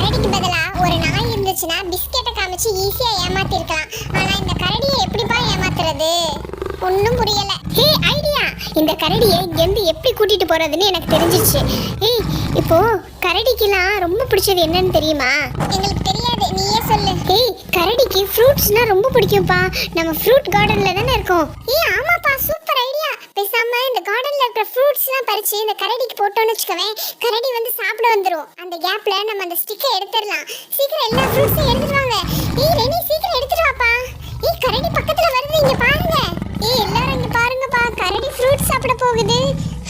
கரடிக்கு பதிலா ஒரு நாய் இருந்துச்சுன்னா பிஸ்கெட்டை காமிச்சு ஈஸியா ஏமாத்திருக்கலாம். ஆனா இந்த கரடியை எப்படிப்பா ஏமாத்துறது? ஒன்றும் புரியல. Hey idea! இந்த கரடியை இங்கேருந்து எப்படி கூட்டிட்டு போறதுன்னு எனக்கு தெரிஞ்சிச்சு. ஏய் இப்போ கரடிக்கெல்லாம் ரொம்ப பிடிச்சது என்னன்னு தெரியுமா? எங்களுக்கு தெரியாது. நீயே சொல்லு. ஏய் கரடிக்கு ஃப்ரூட்ஸ்னா ரொம்ப பிடிக்கும்ப்பா. நம்ம ஃப்ரூட் கார்டன்ல தானே இருக்கோம். ஏய் ஆமாப்பா சூப்பர் பேசாம இந்த கார்டன்ல இருக்கிற ஃப்ரூட்ஸ்லாம் பறிச்சு இந்த கரடிக்கு போட்டோம்னு வச்சுக்கவேன். கரடி வந்து சாப்பிட வந்துரும். அந்த கேப்ல நம்ம அந்த ஸ்டிக்கை எடுத்துடலாம். சீக்கிரம் எல்லா ஃப்ரூட்ஸையும் எடுத்துட்டு வாங்க. ஏய் ரெனி சீக்கிரம் எடுத்துட்டு வாப்பா. ஏய் கரடி பக்கத்துல வருது. இங்க பாருங்க. ஏய் எல்லாரும் இங்க பாருங்கப்பா. கரடி ஃப்ரூட் சாப்பிட போகுது.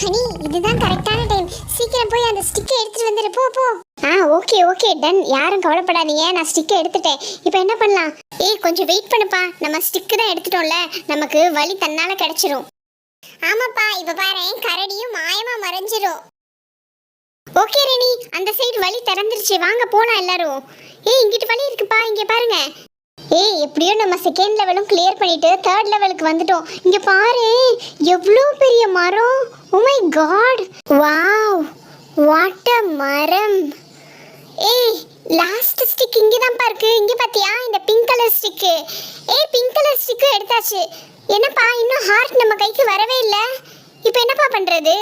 ஹனி இதுதான் கரெக்டான டைம் சீக்கிரம் போய் அந்த ஸ்டிக்கை எடுத்துட்டு வந்துரு. போ போ. ஆ ஓகே ஓகே டன் யாரும் கவலைப்படாதீங்க. நான் ஸ்டிக்கை எடுத்துட்டேன். இப்போ என்ன பண்ணலாம்? ஏய் கொஞ்சம் வெயிட் பண்ணுப்பா. நம்ம ஸ்டிக்கு தான் எடுத்துட்டோம்ல. நமக்கு வலி தன்னால கிடைச்சிரும். ஆமாப்பா இப்ப பாரு கரடியும் மாயமா மறைஞ்சிரும். ஓகே ரெனி அந்த சைடு வழி திறந்துருச்சு. வாங்க போலாம் எல்லாரும். ஏய் இங்கிட்டு வழி இருக்குப்பா இங்க பாருங்க. ஏய் எப்படியோ நம்ம செகண்ட் லெவலும் கிளியர் பண்ணிட்டு தேர்ட் லெவலுக்கு வந்துட்டோம். இங்க பாரு எவ்வளோ பெரிய மரம். உமை ஓ my God wow what a மரம். ஏய் ஸ்டிக் இங்கே தான்ப்பா இருக்கு இங்கே பார்த்தியா இந்த பிங்க் கலர் ஸ்டிக்கு ஏய் பிங்க் கலர் ஸ்டிக்கு எடுத்தாச்சு. என்னப்பா இன்னும் ஹார்ட் நம்ம கைக்கு வரவே இல்லை. இப்போ என்னப்பா பண்ணுறது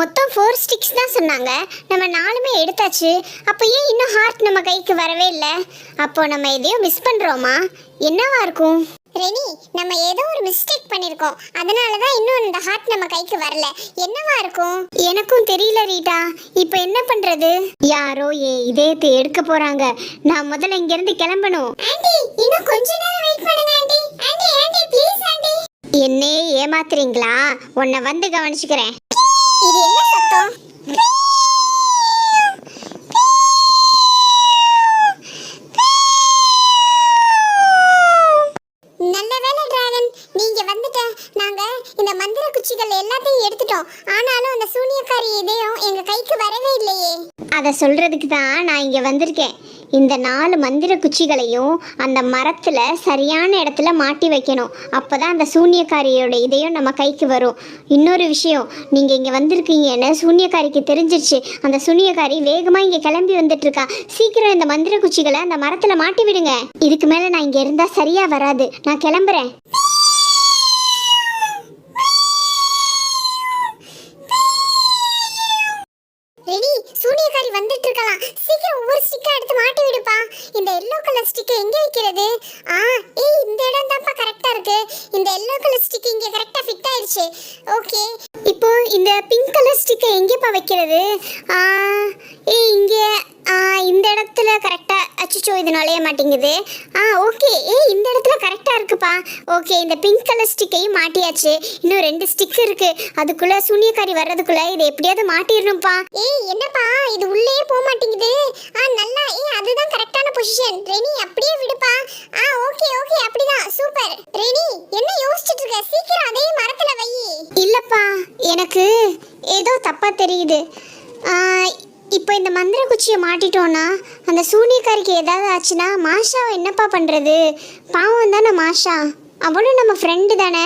மொத்தம் ஃபோர் ஸ்டிக்ஸ் தான் சொன்னாங்க. நம்ம நாலுமே எடுத்தாச்சு. அப்போ ஏன் இன்னும் ஹார்ட் நம்ம கைக்கு வரவே இல்லை? அப்போ நம்ம எதையும் மிஸ் பண்ணுறோமா என்னவா இருக்கும்? ரெனி நம்ம ஏதோ ஒரு மிஸ்டேக் பண்ணிருக்கோம். அதனால தான் இன்னும் இந்த ஹார்ட் நம்ம கைக்கு வரல. என்னவா இருக்கும்? எனக்கும் தெரியல ரீட்டா. இப்போ என்ன பண்றது? யாரோ என் இதயத்தை எடுக்க போறாங்க. நான் முதல்ல இங்க இருந்து கிளம்பணும். ஆண்டி இன்னும் கொஞ்ச நேரம் வெயிட் பண்ணுங்க aunty. Aunty aunty please aunty. என்னே ஏமாத்துறீங்களா? உன்னை வந்து கவனிச்சுக்கிறேன். இது என்ன சத்தம் நல்ல வேலை டிராகன் நீங்க வந்துட்ட நாங்க இந்த மந்திர குச்சிகள் எல்லாத்தையும் எடுத்துட்டோம் ஆனாலும் அந்த சூனியக்காரி இதயம் எங்க கைக்கு வரவே இல்லையே சொல்கிறதுக்கு தான் நான் இங்கே வந்திருக்கேன். இந்த நாலு மந்திர குச்சிகளையும் அந்த மரத்தில் சரியான இடத்துல மாட்டி வைக்கணும். அப்போ தான் அந்த சூன்யக்காரியோட இதையும் நம்ம கைக்கு வரும். இன்னொரு விஷயம் நீங்கள் இங்கே வந்திருக்கீங்கன்னு சூன்யக்காரிக்கு தெரிஞ்சிருச்சு. அந்த சூனியக்காரி வேகமாக இங்கே கிளம்பி வந்துட்டு இருக்கா சீக்கிரம் இந்த மந்திர குச்சிகளை அந்த மரத்தில் மாட்டி விடுங்க. இதுக்கு மேலே நான் இங்கே இருந்தால் சரியாக வராது. நான் கிளம்புறேன். வந்துட்டு இருக்கலாம் சீக்கிரம் ஒவ்வொரு ஸ்டிக்கா எடுத்து மாட்டி விடுப்பா. இந்த எல்லோ கலர் ஸ்டிக்கை எங்க வைக்கிறது? ஆ ஏய் இந்த இடம் தான்ப்பா கரெக்டா இருக்கு. இந்த எல்லோ கலர் ஸ்டிக் இங்க கரெக்டா ஃபிட் ஆயிடுச்சு. ஓகே இப்போ இந்த பிங்க் கலர் ஸ்டிக்கை எங்கேப்பா வைக்கிறது? ஏ ஏய் இந்த இடத்துல கரெக்டா அச்சச்சோ இது நுழைய மாட்டேங்குது. ஆ ஓகே ஏய் இந்த இடத்துல கரெக்டா இருக்குப்பா. ஓகே இந்த பிங்க் கலர் ஸ்டிக்கையும் மாட்டியாச்சு. இன்னும் ரெண்டு ஸ்டிக் இருக்கு. அதுக்குள்ள சூனியக்காரி வர்றதுக்குள்ள இதை எப்படியாவது மாட்டிடணும்ப்பா. ஏய் என்னப்பா? இது உள்ளே போக மாட்டேங்குது. ஆ நல்லா ஏய் அதுதான் கரெக்டான பொசிஷன் ரெனி அப்படியே விடுப்பா ஆ ஓகே ஓகே அப்படிதான் சூப்பர் ரெனி என்ன யோசிச்சுட்டு இருக்க சீக்கிரம் அதே மரத்துல வை இல்லப்பா எனக்கு ஏதோ தப்பாக தெரியுது. இப்போ இந்த மந்திர குச்சியை மாட்டிட்டோன்னா அந்த சூனியக்காரிக்கு ஏதாவது ஆச்சுன்னா மாஷாவை என்னப்பா பண்ணுறது பாவம் தானே மாஷா. அவளும் நம்ம ஃப்ரெண்டு தானே.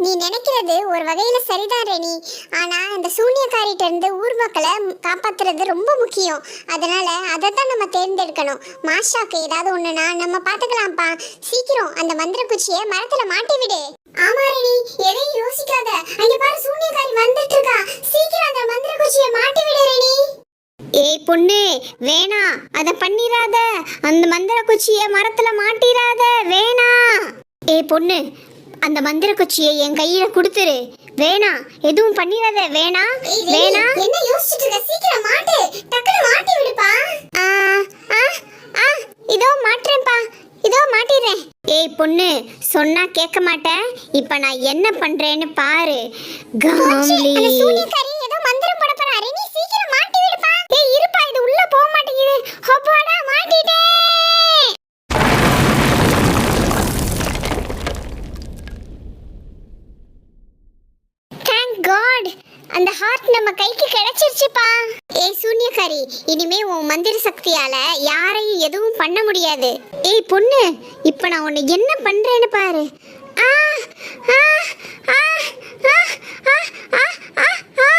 நீ நினைக்கிறது ஒரு வகையில் சரிதான் ரெனி. ஆனால் அந்த சூனியக்காரிகிட்டேருந்து ஊர் மக்களை காப்பாற்றுறது ரொம்ப முக்கியம். அதனால் அதை தான் நம்ம தேர்ந்தெடுக்கணும். மாஷாக்கு ஏதாவது ஒன்றுனா நம்ம பார்த்துக்கலாம்ப்பா. சீக்கிரம் அந்த மந்திர குச்சியை மரத்தில் மாட்டி விடு ஆமா ரெனி எதையும் யோசிக்காத. அங்க பாரு சூனியக்காரி வந்துட்டு இருக்கா சீக்கிரம் அந்த மந்திர குச்சியை மாட்டி விடு ரெனி ஏய் பொண்ணு வேணா. அத பண்ணிராத. அந்த மந்திர குச்சிய மரத்துல மாட்டிராத. வேணா. ஏய் பொண்ணு அந்த மந்திர குச்சியை என் கையில கொடுத்துரு. வேணா. எதுவும் பண்ணிராத. வேணா. வேணா. என்ன யோசிச்சிட்டு இருக்க சீக்கிரம் மாட்டு. டக்குனு மாட்டி விடுப்பா. ஆ ஆ இதோ மாட்டிடுறேன் ஏய் பொண்ணு சொன்னா கேட்க மாட்டேன். இப்போ நான் என்ன பண்றேன்னு பாரு. காம்லி. ஏதோ மந்திரம் போட போறாரு. நீ சீக்கிரம் மாட்டி விடுப்பா. ஏய் இருப்பா. இது உள்ள போக மாட்டேங்குது. ஹொப்பாடா மாட்டிட்டேன். தேங்க் காட் அந்த ஹார் நம்ம கைக்கு கிடைச்சிருச்சுப்பா. ஏய் சூன்யக்காரி இனிமே உன் மந்திர சக்தியால யாரையும் எதுவும் பண்ண முடியாது. ஏய் பொண்ணு இப்ப நான் உன்னை என்ன பண்றேன்னு பாரு. ஆ ஆ ஆ ஆ ஆ ஆ ஆ ஆ.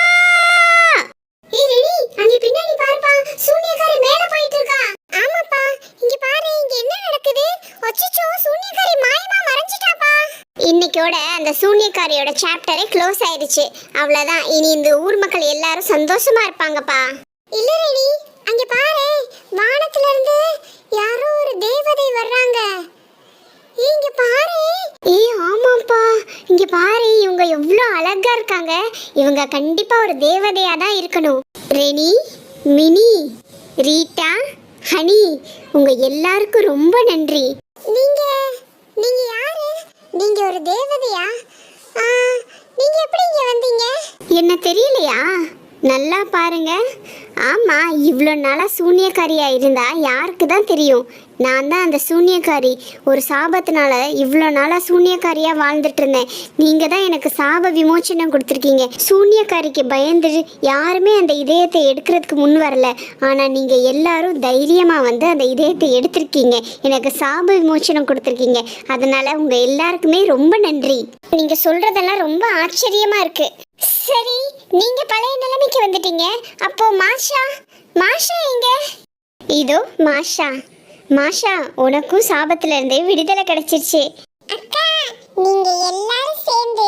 ஏய் அங்க பின்னாடி பாருப்பா. சூன்யக்காரி மேல போயிட்டு இருக்கா. ஆமாப்பா இங்க பாரு இங்க என்ன நடக்குது? அச்சச்சோ. இன்னைக்கோட அந்த சூனியக்காரியோட சாப்டரே க்ளோஸ் ஆயிடுச்சு அவ்வளவுதான். இனி இந்த ஊர் மக்கள் எல்லாரும் சந்தோஷமா இருப்பாங்கப்பா. இல்ல ரெடி அங்க பாரு. வானத்துல இருந்து யாரோ ஒரு தேவதை வர்றாங்க. இங்க பாரு. ஏய் ஆமாப்பா. இங்க பாரு. இவங்க எவ்வளோ அழகா இருக்காங்க. இவங்க கண்டிப்பா ஒரு தேவதையா தான் இருக்கணும். ரெனி மினி ரீட்டா ஹனி உங்க எல்லாருக்கும் ரொம்ப நன்றி நீங்க நீங்க யாரு நீங்க ஒரு தேவதையா? ஆ, நீங்க எப்படி இங்க வந்தீங்க? என்ன தெரியலையா? நல்லா பாருங்க. ஆமாம் இவ்வளோ நாளாக சூன்யக்காரியாக இருந்தால் யாருக்கு தான் தெரியும்? நான் தான் அந்த சூனியக்காரி. ஒரு சாபத்தினால இவ்வளோ நாளாக சூன்யக்காரியாக வாழ்ந்துட்டு இருந்தேன் நீங்கள் தான் எனக்கு சாப விமோச்சனம் கொடுத்துருக்கீங்க. சூனியக்காரிக்கு பயந்து யாருமே அந்த இதயத்தை எடுக்கிறதுக்கு முன் வரல. ஆனால் நீங்கள் எல்லாரும் தைரியமாக வந்து அந்த இதயத்தை எடுத்திருக்கீங்க. எனக்கு சாப விமோச்சனம் கொடுத்துருக்கீங்க. அதனால் உங்கள் எல்லாருக்குமே ரொம்ப நன்றி. நீங்கள் சொல்கிறதெல்லாம் ரொம்ப ஆச்சரியமாக இருக்குது சரி நீங்க பழைய நிலைமைக்கு வந்துட்டீங்க. அப்போ மாஷா மாஷா எங்க? இதோ மாஷா. மாஷா உனக்கும் சாபத்துல இருந்து விடுதலை கிடைச்சிருச்சு. அக்கா நீங்க எல்லாரும் சேர்ந்து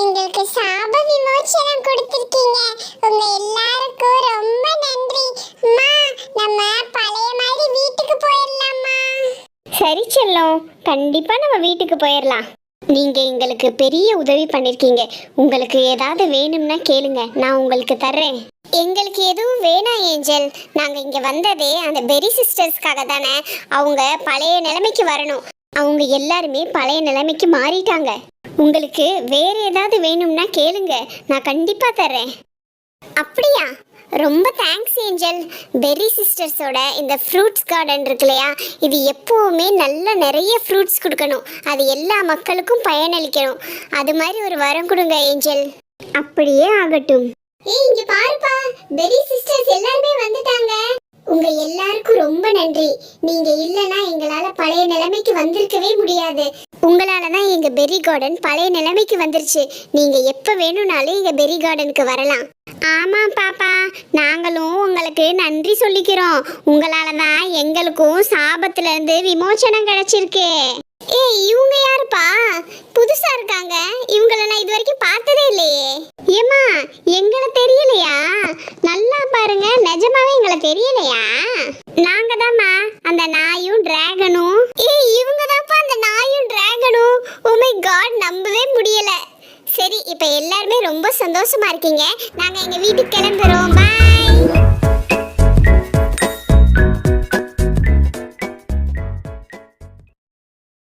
எங்களுக்கு சாப விமோச்சனம் கொடுத்திருக்கீங்க. உங்க எல்லாருக்கும் ரொம்ப நன்றி. அம்மா நம்ம பழைய மாதிரி வீட்டுக்கு போயிடலாமா? சரி செல்லம் கண்டிப்பா நம்ம வீட்டுக்கு போயிடலாம். நீங்கள் எங்களுக்கு பெரிய உதவி பண்ணியிருக்கீங்க உங்களுக்கு ஏதாவது வேணும்னா கேளுங்க. நான் உங்களுக்கு தர்றேன். எங்களுக்கு எதுவும் வேணாம் ஏஞ்சல். நாங்கள் இங்கே வந்ததே அந்த பெரி சிஸ்டர்ஸ்க்காக தானே. அவங்க பழைய நிலைமைக்கு வரணும். அவங்க எல்லாருமே பழைய நிலைமைக்கு மாறிட்டாங்க. உங்களுக்கு வேறு ஏதாவது வேணும்னா கேளுங்க. நான் கண்டிப்பாக தர்றேன். அப்படியா? ரொம்ப தேங்க்ஸ் ஏஞ்சல். பெர்ரி சிஸ்டர்ஸோட இந்த ஃப்ரூட்ஸ் கார்டன் இருக்கு இல்லையா? இது எப்போவுமே நல்ல நிறைய ஃப்ரூட்ஸ் கொடுக்கணும். அது எல்லா மக்களுக்கும் பயனளிக்கணும். அது மாதிரி ஒரு வரம் கொடுங்க ஏஞ்சல். அப்படியே ஆகட்டும். ஏய் இங்க பாருப்பா. பெர்ரி சிஸ்டர்ஸ் எல்லாருமே வந்துட்டாங்க. உங்க எல்லாருக்கும் ரொம்ப நன்றி. நீங்க இல்லனா எங்களால பழைய நிலைமைக்கு வந்திருக்கவே முடியாது. உங்களால தான் எங்க பெரி கார்டன் பழைய நிலைமைக்கு வந்துருச்சு. நீங்க எப்ப வேணும்னாலும் எங்க பெரி கார்டனுக்கு வரலாம். ஆமாம் பாப்பா. நாங்களும் உங்களுக்கு நன்றி சொல்லிக்கிறோம். உங்களால தான் எங்களுக்கும் சாபத்துல இருந்து விமோச்சனம் கிடைச்சிருக்கு. ஏய் இவங்க யாருப்பா? புதுசா இருக்காங்க. இவங்களை நான் இது வரைக்கும் பார்த்ததே இல்லையே. ஏமா எங்களை தெரியலையா? நல்லா பாருங்க நிஜமாவே எங்களை தெரியலையா? நாங்க தாம்மா அந்த நாயும் டிராகனும் ஏய் இவங்க தான்ப்பா அந்த நாயும் டிராகனும் ஓ மை காட் நம்பவே முடியல. சரி இப்போ எல்லாருமே ரொம்ப சந்தோஷமா இருக்கீங்க. நாங்கள் எங்கள் வீட்டுக்கு கிளம்புறோம். பாய்